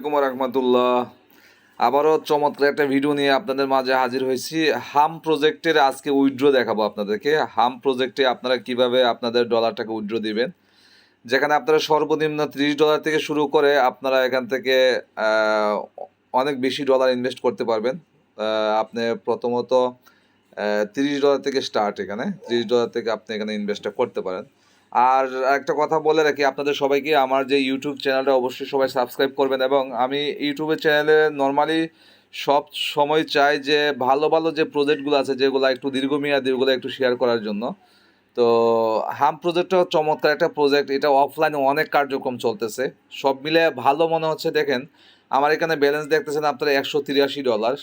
আসসালামাইকুম রহমতুল্লাহ। আবারও চমৎকার একটা ভিডিও নিয়ে আপনাদের মাঝে হাজির হয়েছি। হাম প্রজেক্টের আজকে উইড্রো দেখাবো আপনাদেরকে। হাম প্রজেক্টে আপনারা কীভাবে আপনাদের ডলারটাকে উইড্রো দিবেন? যেখানে আপনারা সর্বনিম্ন ত্রিশ ডলার থেকে শুরু করে আপনারা এখান থেকে অনেক বেশি ডলার ইনভেস্ট করতে পারবেন। আপনি প্রথমত তিরিশ ডলার থেকে স্টার্ট এখানে। ত্রিশ ডলার থেকে আপনি এখানে ইনভেস্টটা করতে পারেন। আর একটা কথা বলে রাখি, আপনাদের সবাইকে আমার যে ইউটিউব চ্যানেলটা অবশ্যই সবাই সাবস্ক্রাইব করবেন এবং আমি ইউটিউবের চ্যানেলে নর্মালি সব সময় চাই যে ভালো ভালো যে প্রজেক্টগুলো আছে, যেগুলো একটু দীর্ঘমেয়াদী, ওগুলো একটু শেয়ার করার জন্য। তো হাম প্রজেক্টটা চমৎকার একটা প্রজেক্ট এটা অফলাইনে অনেক কার্যক্রম চলতেছে। সব মিলে ভালো মনে হচ্ছে, দেখেন, আমার এখানে ব্যালেন্স দেখতেছেন আপনারা একশো তিরাশি ডলার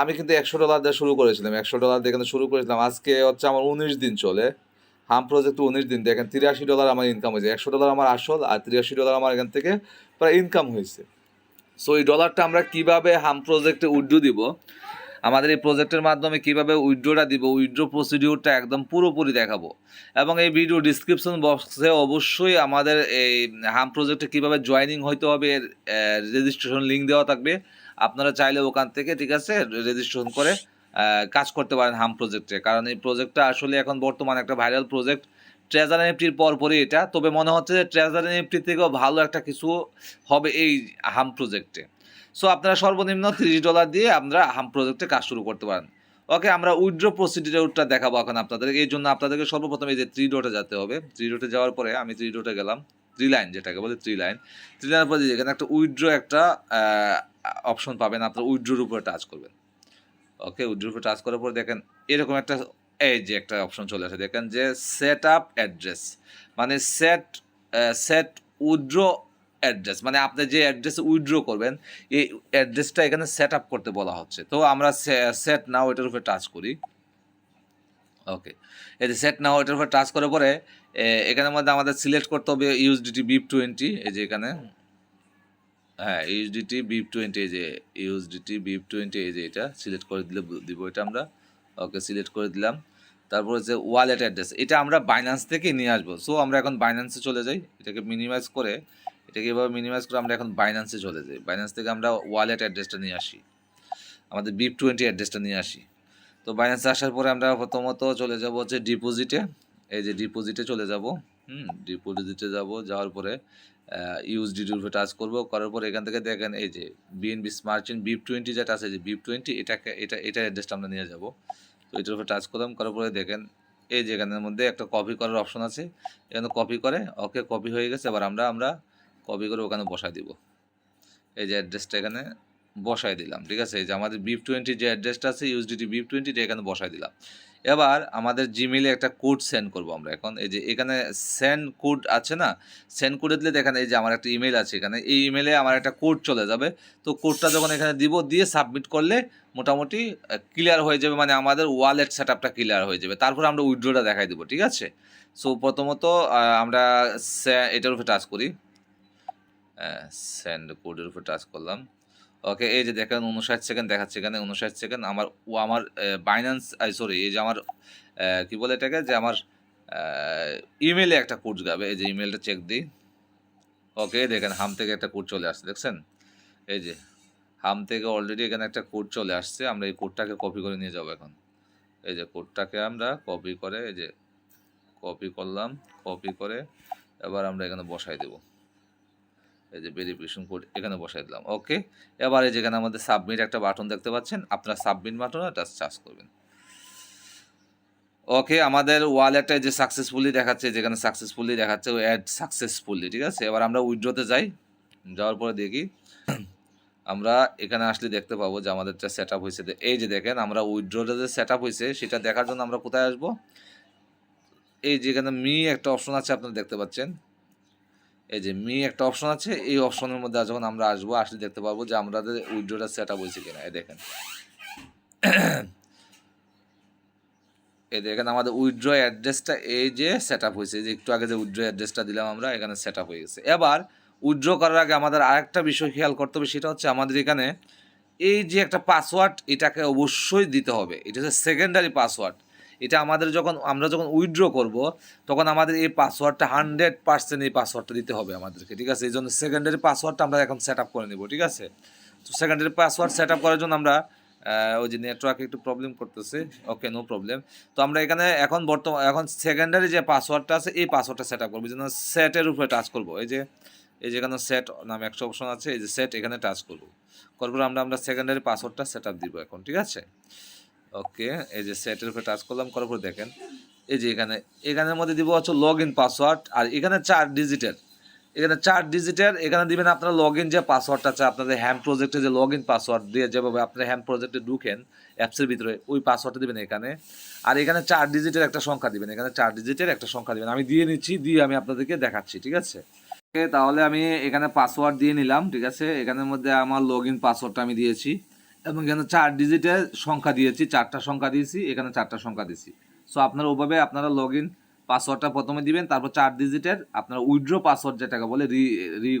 আমি কিন্তু একশো ডলার দিয়ে শুরু করেছিলাম, একশো ডলার দিয়ে কিন্তু শুরু করেছিলাম। আজকে হচ্ছে আমার উনিশ দিন চলে। হাম প্রজেক্ট উনিশ দিন দেখেন তিরাশি ডলার আমার ইনকাম হয়েছে। একশো ডলার আমার আসল আর তিরাশি ডলার আমার এখান থেকে প্রায় ইনকাম হয়েছে। সো এই ডলারটা আমরা কীভাবে হাম প্রজেক্টে উইড্রো দিব? আমাদের এই প্রজেক্টের মাধ্যমে কীভাবে উইড্রোটা দিব? উইড্রো প্রসিডিউরটা একদম পুরোপুরি দেখাবো। এবং এই ভিডিও ডিসক্রিপশন বক্সে অবশ্যই আমাদের এই হাম প্রজেক্টে কীভাবে জয়েনিং হইতে হবে রেজিস্ট্রেশন লিঙ্ক দেওয়া থাকবে। আপনারা চাইলে ওখান থেকে, ঠিক আছে রেজিস্ট্রেশন করে কাজ করতে পারেন হাম প্রজেক্টে কারণ এই প্রজেক্টটা আসলে এখন বর্তমানে একটা ভাইরাল প্রজেক্ট ট্রেজার এনএফটির পরপরই এটা। তবে মনে হচ্ছে যে ট্রেজার এনএফটি থেকেও ভালো একটা কিছু হবে এই হাম প্রজেক্টে সো আপনারা সর্বনিম্ন তিরিশ ডলার দিয়ে আমরা হাম প্রজেক্টে কাজ শুরু করতে পারেন। ওকে আমরা উইড্রো প্রসিডিউরটা দেখাবো এখন আপনাদের। এই জন্য আপনাদেরকে সর্বপ্রথম এই যে থ্রি ডোটে যেতে হবে। থ্রি ডোটে যাওয়ার পরে আমি থ্রি ডোটে গেলাম। থ্রি লাইন যেটাকে বলে থ্রি লাইন থ্রি লাইনের পরে এখানে একটা উইড্রো একটা অপশন পাবেন। আপনার উইড্রোর উপরে টাচ করবেন। ওকে উইড্রোর উপরে টাচ করার পর দেখেন এরকম একটা, এই যে একটা অপশন চলে আসে, দেখেন যে সেট আপ অ্যাড্রেস মানে সেট সেট উইড্রো অ্যাড্রেস মানে আপনি যে অ্যাড্রেসে উইড্রো করবেন, এই অ্যাড্রেসটা এখানে সেট আপ করতে বলা হচ্ছে। তো আমরা সেট নাও এটার উপরে টাচ করি। ওকে, এই যে সেট নাও এটার উপরে টাচ করার পরে এখানের মধ্যে আমাদের সিলেক্ট করতে হবে ইউএসডিটি বিপ টোয়েন্টি এই যে এখানে। হ্যাঁ ইউএসডিটি বিপ টোয়েন্টি এই যে ইউএসডিটি বিপ টোয়েন্টি এই যে এটা সিলেক্ট করে দিলে দিব এটা আমরা। ওকে সিলেক্ট করে দিলাম। তারপর হচ্ছে ওয়ালেট অ্যাড্রেস এটা আমরা বাইন্যান্স থেকে নিয়ে আসব। সো আমরা এখন বাইন্যান্সে চলে যাই। এটাকে মিনিমাইজ করে, এটাকে এভাবে মিনিমাইজ করে আমরা এখন বাইন্যান্সে চলে যাই। বাইন্যান্স থেকে আমরা ওয়ালেট অ্যাড্রেসটা নিয়ে আসি। আমাদের বিপ টোয়েন্টি অ্যাড্রেসটা নিয়ে আসি। তো বাইন্যান্সে আসার পরে আমরা প্রথমত চলে যাব হচ্ছে ডিপোজিটে এই যে ডিপোজিটে চলে যাব। হুম ডিপোজিটে যাব, যাওয়ার পরে ইউএসডিটির উপরে টাচ করব, করার পরে এখান থেকে দেখেন এই যে বিএনবি মার্চেন্ট বিপ টোয়েন্টি যেটা আছে, যে বিপ টোয়েন্টি এটাকে, এটা এটা অ্যাড্রেসটা আমরা নিয়ে যাব। তো এটার উপরে টাচ করলাম, করার পরে দেখেন এই যে এখানের মধ্যে একটা কপি করার অপশন আছে। এখানে কপি করে ওকে কপি হয়ে গেছে, এবার আমরা আমরা কপি করে ওখানে বসাই দিব। এই যে অ্যাড্রেসটা এখানে বসাই দিলাম, ঠিক আছে? এই যে আমাদের বিপ টোয়েন্টি যে অ্যাড্রেসটা আছে ইউএসডিটি বিপ টোয়েন্টিটা এখানে বসাই দিলাম। এবার আমাদের জিমেলে একটা কোড সেন্ড করব আমরা এখন। এই যে এখানে সেন্ড কোড আছে না? সেন্ড কোডে দিলে দেখেন এই যে আমার একটা ইমেল আছে এখানে। এই ইমেলে আমার একটা কোড চলে যাবে। তো কোডটা যখন এখানে দিব, দিয়ে সাবমিট করলে মোটামুটি ক্লিয়ার হয়ে যাবে মানে আমাদের ওয়ালেট সেট আপটা ক্লিয়ার হয়ে যাবে। তারপর আমরা উইড্রোটা দেখাই দেবো, ঠিক আছে? সো প্রথমত আমরা এটার উপরে টাচ করি। সেন্ড কোডের উপর টাচ করলাম। ওকে, এই যে দেখেন উনষাট সেকেন্ড দেখাচ্ছে এখানে উনষাট সেকেন্ড আমার, ও আমার বাইন্যান্স সরি এই যে আমার কি বলে এটাকে? যে আমার ইমেলে একটা কোড যাবে, এই যে ইমেলটা চেক দিই। ওকে, দেখেন হাম থেকে একটা কোড চলে আসছে, দেখছেন? এই যে হাম থেকে অলরেডি এখানে একটা কোড চলে আসছে, আমরা এই কোডটাকে কপি করে নিয়ে যাব এখন। এই যে কোডটাকে আমরা কপি করে, এই যে কপি করলাম কপি করে এবার আমরা এখানে বসাই দেবো। এই যে ভেরিফিকেশন কোড এখানে বসাই দিলাম ওকে এবার যেখানে আমাদের সাবমিট একটা বাটন দেখতে পাচ্ছেন, আপনারা সাবমিট বাটনে টাচ চার্জ করবেন। ওকে আমাদের ওয়ালেটে যে সাকসেসফুলি দেখাচ্ছে, যেখানে সাকসেসফুলি দেখাচ্ছে অ্যাড সাকসেসফুলি ঠিক আছে? এবার আমরা উইড্রোতে যাই, যাওয়ার পরে দেখি, আমরা এখানে আসলে দেখতে পাবো যে আমাদেরটা সেট আপ হয়েছে এই যে দেখেন, আমরা উইড্রোটা যে সেট আপ হয়েছে, সেটা দেখার জন্য আমরা কোথায় আসব? এই যেখানে মি একটা অপশন আছে, আপনারা দেখতে পাচ্ছেন। এই যে মি একটা অপশন আছে, এই অপশনের মধ্যে যখন আমরা আসব, আসলে দেখতে পাবো যে আমাদের উইড্রোটা সেট আপ হয়েছে কিনা। এই দেখেন। এই দেখেন আমাদের উইড্রো অ্যাড্রেসটা এই যে সেট আপ হয়েছে যে একটু আগে যে উইড্রো অ্যাড্রেসটা দিলাম আমরা, এখানে সেট আপ হয়ে গেছে। এবার উইড্রো করার আগে আমাদের আরেকটা বিষয় খেয়াল করতে হবে, সেটা হচ্ছে আমাদের এখানে এই যে একটা পাসওয়ার্ড এটাকে অবশ্যই দিতে হবে। এটা হচ্ছে সেকেন্ডারি পাসওয়ার্ড এটা আমাদের যখন, আমরা যখন উইথড্র করব, তখন আমাদের এই পাসওয়ার্ডটা হান্ড্রেড পার্সেন্ট এই পাসওয়ার্ডটা দিতে হবে আমাদেরকে, ঠিক আছে? এই জন্য সেকেন্ডারি পাসওয়ার্ডটা আমরা এখন সেট আপ করে নেব, ঠিক আছে? তো সেকেন্ডারি পাসওয়ার্ড সেট আপ করার জন্য আমরা ওই যে নেটওয়ার্ক একটু প্রবলেম করতেছে ওকে নো প্রবলেম তো আমরা এখানে এখন বর্তমান এখন সেকেন্ডারি যে পাসওয়ার্ডটা আছে, এই পাসওয়ার্ডটা সেট আপ করব যেন সেটের উপরে টাচ করব, এই যে এই যে এখানে সেট নামে একটা অপশন আছে, এই যে সেট এখানে টাচ করব। করব আমরা আমরা সেকেন্ডারি পাসওয়ার্ডটা সেট আপ দিব এখন, ঠিক আছে? ওকে, এই যে সেটের উপরে টাচ করলাম, করার পর দেখেন, এই যে এখানে, এখানের মধ্যে দিব হচ্ছে লগ ইন পাসওয়ার্ড আর এখানে চার ডিজিটের এখানে চার ডিজিটের এখানে দিবেন আপনারা লগ ইন যে পাসওয়ার্ডটা আছে, আপনাদের হ্যাম প্রজেক্টে যে লগ ইন পাসওয়ার্ড দিয়ে যেভাবে আপনার হ্যাম প্রজেক্টে ঢুকেন অ্যাপসের ভিতরে, ওই পাসওয়ার্ডটা দিবেন এখানে। আর এখানে চার ডিজিটের একটা সংখ্যা দিবেন, এখানে চার ডিজিটের একটা সংখ্যা দিবেন। আমি দিয়ে নিচ্ছি, দিয়ে আমি আপনাদেরকে দেখাচ্ছি, ঠিক আছে? তাহলে আমি এখানে পাসওয়ার্ড দিয়ে নিলাম, ঠিক আছে? এখানের মধ্যে আমার লগ ইন পাসওয়ার্ডটা আমি দিয়েছি। এবং এখানে চার ডিজিটের সংখ্যা দিয়েছি, চারটা সংখ্যা দিয়েছি, এখানে চারটা সংখ্যা দিয়েছি। সো আপনারা ওভাবে আপনারা লগ ইন পাসওয়ার্ডটা প্রথমে দিবেন, তারপর চার ডিজিটের আপনার উইথড্র পাসওয়ার্ড যেটাকে বলে রি রি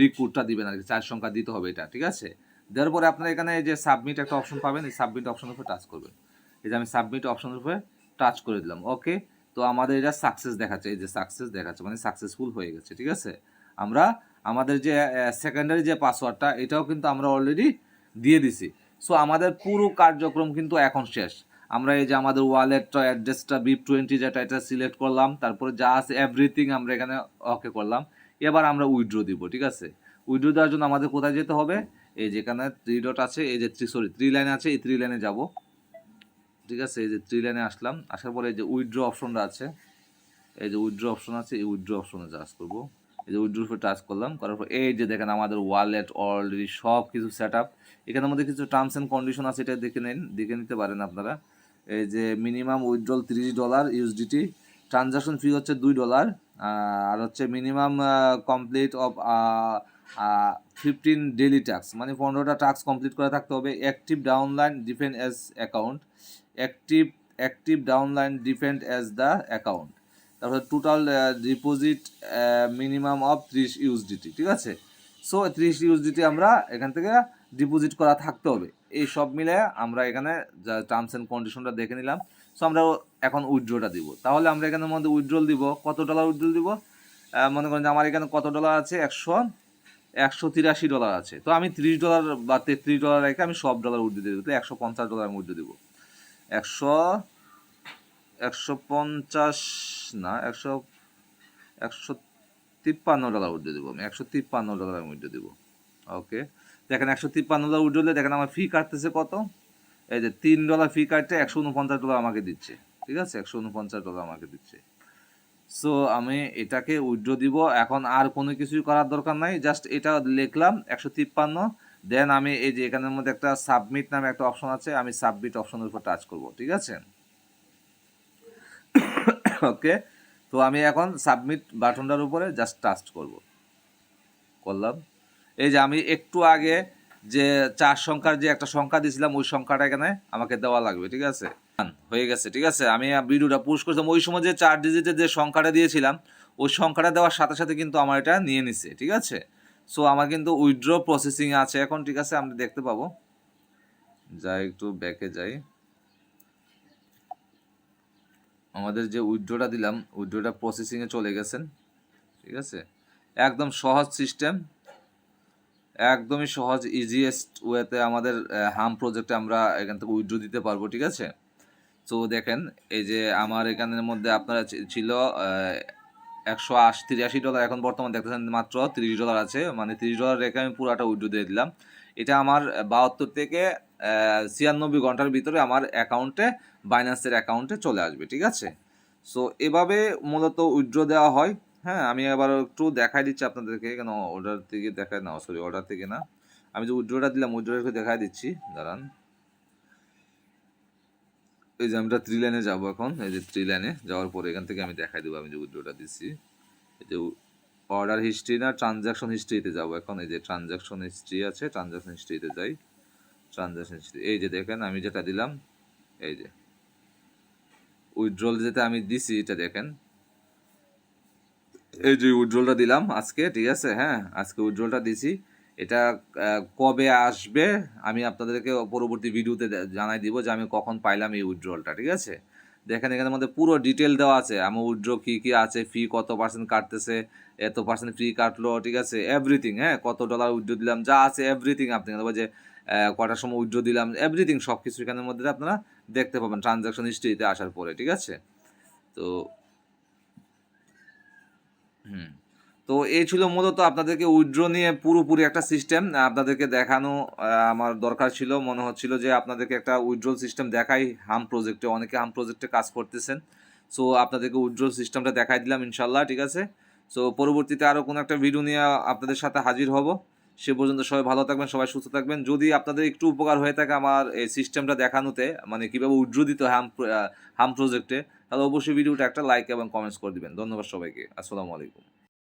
রিকুটটা দিবেন আর কি চার সংখ্যা দিতে হবে এটা, ঠিক আছে? দেওয়ার পরে আপনারা এখানে এই যে সাবমিট একটা অপশন পাবেন, এই সাবমিট অপশনের উপরে টাচ করবেন। এই যে আমি সাবমিট অপশনের উপরে টাচ করে দিলাম ওকে তো আমাদের এটা সাকসেস দেখাচ্ছে, এই যে সাকসেস দেখাচ্ছে মানে সাকসেসফুল হয়ে গেছে, ঠিক আছে? আমরা, আমাদের যে সেকেন্ডারি যে পাসওয়ার্ডটা এটাও কিন্তু আমরা অলরেডি দিয়ে দিছি। সো আমাদের পুরো কার্যক্রম কিন্তু এখন শেষ। আমরা এই যে আমাদের ওয়ালেটটা অ্যাড্রেসটা বিপ টোয়েন্টি যেটা, এটা সিলেক্ট করলাম। তারপরে যা আছে এভরিথিং আমরা এখানে ওকে করলাম। এবার আমরা উইথড্র দিব, ঠিক আছে? উইড্রো দেওয়ার জন্য আমাদের কোথায় যেতে হবে? এই যেখানে থ্রি ডট আছে, এই যে থ্রি সরি থ্রি লাইন আছে, এই থ্রি লাইনে যাব। ঠিক আছে? এই যে থ্রি লাইনে আসলাম। আসার পরে এই যে উইড্রো অপশনটা আছে, এই যে উইড্রো অপশন আছে, এই উইথড্র অপশনে টাচ করব। এই যে উইথড্র উপরে টাচ করলাম, করার পর এই যে দেখেন আমাদের ওয়ালেট অলরেডি সব কিছু সেট আপ এখানের মধ্যে কিছু টার্মস অ্যান্ড কন্ডিশন আছে, এটা দেখে নিন, দেখে নিতে পারেন আপনারা। এই যে মিনিমাম উইথড্রল তিরিশ ডলার ইউএসডিটি ট্রানজাকশন ফি হচ্ছে দুই ডলার আর হচ্ছে minimum complete of fifteen daily task মানে পনেরোটা টাস্ক কমপ্লিট করে থাকতে হবে। Active downline defend as account active active downline defend as the account তারপরে টোটাল ডিপোজিট মিনিমাম অফ ত্রিশ ইউএসডিটি ঠিক আছে? সো ত্রিশ ইউএসডিটি আমরা এখান থেকে ডিপোজিট করা থাকতে হবে। এই সব মিলে আমরা এখানে যা টার্মস অ্যান্ড কন্ডিশনটা দেখে নিলাম। সো আমরা এখন উইথড্রটা দিব। তাহলে আমরা এখানের মধ্যে উইথড্রল দিব। কত ডলার উইথড্রল দিব? মনে করেন যে আমার এখানে কত ডলার আছে? একশো একশো তিরাশি ডলার আছে। তো আমি ত্রিশ ডলার বা তেত্রিশ ডলার রেখে আমি সব ডলার দিয়ে দেবো। তো একশো পঞ্চাশ ডলার আমি উইথড্র দিব। একশো একশো পঞ্চাশ না, একশো একশো তিপ্পান্ন ডলার উইথড্র দেবো আমি, একশো তিপ্পান্ন ডলার আমি উইথড্র দেবো। ওকে দেখেন, একশো তিপ্পান্ন ডলার উইথড্র দিলে দেখেন আমার ফি কাটতেছে কত? এই যে তিন ডলার ফি কাটতে একশো উনপঞ্চাশ ডলার আমাকে দিচ্ছে। ঠিক আছে? একশো উনপঞ্চাশ ডলার আমাকে দিচ্ছে। সো আমি এটাকে উইথড্র দিব। এখন আর কোনো কিছুই করার দরকার নাই। জাস্ট এটা লিখলাম, একশো তিপ্পান্ন। দেন আমি এই যে এখানের মধ্যে একটা সাবমিট নামে একটা অপশন আছে, আমি সাবমিট অপশনের উপর টাচ করব। ঠিক আছে? ওকে? তো আমি এখন সাবমিট বাটনটার উপরে জাস্ট টাচ করব। করলাম। এই যে আমি একটু আগে যে চার সংখ্যার যে একটা সংখ্যা দিয়েছিলাম, ওই সংখ্যাটা এখানে আমাকে দেওয়া লাগবে, ঠিক আছে? হয়ে গেছে, ঠিক আছে? আমি ভিডিওটা পুশ করছিলাম, ওই সময় যে চার ডিজিটের যে সংখ্যাটা দিয়েছিলাম, ওই সংখ্যাটা দেওয়ার সাথে সাথে কিন্তু আমার এটা নিয়ে নিছে, ঠিক আছে? সো আমার কিন্তু উইথড্র প্রসেসিং আছে। এখন, ঠিক আছে আমরা দেখতে পাবো। যাই, একটু ব্যাকে যাই। আমাদের যে উইড্রোটা দিলাম, উইথড্রটা প্রসেসিংয়ে চলে গেছেন, ঠিক আছে? একদম সহজ সিস্টেম একদমই সহজ ইজিয়েস্ট ওয়েতে আমাদের হাম প্রজেক্টে আমরা এখান থেকে উইড্রো দিতে পারব, ঠিক আছে? তো দেখেন, এই যে আমার এখানের মধ্যে আপনারা ছিল একশো আশি, তিরাশি ডলার এখন বর্তমান দেখতেছেন মাত্র তিরিশ ডলার আছে মানে তিরিশ ডলার রেখে আমি পুরাটা উইড্রো দিয়ে দিলাম। এটা আমার বাহাত্তর থেকে ছিয়ানব্বই ঘণ্টার ভিতরে আমার অ্যাকাউন্টে বাইন্যান্সের অ্যাকাউন্টে চলে আসবে, ঠিক আছে? সো এভাবে মূলত উইড্রো দেওয়া হয়। হ্যাঁ আমি আবার একটু দেখাই দিচ্ছি আপনাদেরকে, কেন অর্ডার থেকে দেখায় না সরি অর্ডার থেকে না। আমি যে উইথড্রটা দিলাম উইথড্রটা দেখাই দিচ্ছি, দাঁড়ান। এই যে আমরা থ্রি লাইনে যাব এখন, এই যে থ্রি লাইনে যাওয়ার পরে এখান থেকে আমি দেখাই দেবো, আমি যে উইড্রোটা দিচ্ছি। এই যে অর্ডার হিস্ট্রি না ট্রানজাকশন হিস্ট্রিতে যাব এখন, এই যে ট্রানজাকশন হিস্ট্রি আছে ট্রানজাকশন হিস্ট্রিতে যাই। ট্রানজাকশন হিস্ট্রি এই যে দেখেন, আমি যেটা দিলাম, এই যে। উইথড্রল যেটা আমি দিছি, এটা দেখেন। এই যে উইথড্রলটা দিলাম আজকে, ঠিক আছে? হ্যাঁ আজকে উইথড্রলটা দিছি। এটা কবে আসবে আমি আপনাদেরকে পরবর্তী ভিডিওতে জানাই দিব যে আমি কখন পাইলাম এই উইথড্রলটা ঠিক আছে? দেখেন এখানের মধ্যে পুরো ডিটেল দেওয়া আছে। আমার উইড্রো কী কী আছে ফি কত পার্সেন্ট কাটতেছে, এত পার্সেন্ট ফি কাটলো, ঠিক আছে? এভরিথিং হ্যাঁ? কত ডলার উইড্রো দিলাম, যা আছে এভরিথিং আপনি যে কটার সময় উইড্রো দিলাম এভরিথিং সব কিছু এখানের মধ্যে আপনারা দেখতে পাবেন ট্রানজাকশন হিস্ট্রিতে আসার পরে, ঠিক আছে? তো, হুম। তো এই ছিল মূলত আপনাদেরকে উইথড্র নিয়ে পুরোপুরি একটা সিস্টেম আপনাদেরকে দেখানো আমার দরকার ছিল। মনে হচ্ছিল যে আপনাদেরকে একটা উইথড্রল সিস্টেম দেখাই। হাম প্রজেক্টে অনেকে হাম প্রজেক্টে কাজ করতেছেন। সো আপনাদেরকে উইথড্রল সিস্টেমটা দেখাই দিলাম ইনশাল্লাহ ঠিক আছে? সো পরবর্তীতে আরও কোনো একটা ভিডিও নিয়ে আপনাদের সাথে হাজির হব। সে পর্যন্ত সবাই ভালো থাকবেন, সবাই সুস্থ থাকবেন। যদি আপনাদের একটু উপকার হয়ে থাকে আমার এই সিস্টেমটা দেখানোতে মানে কীভাবে উইথড্র দিতে হাম হাম প্রজেক্টে তাহলে অবশ্যই ভিডিওটা একটা লাইক এবং কমেন্টস করে দিবেন। ধন্যবাদ সবাইকে। আসসালামু আলাইকুম।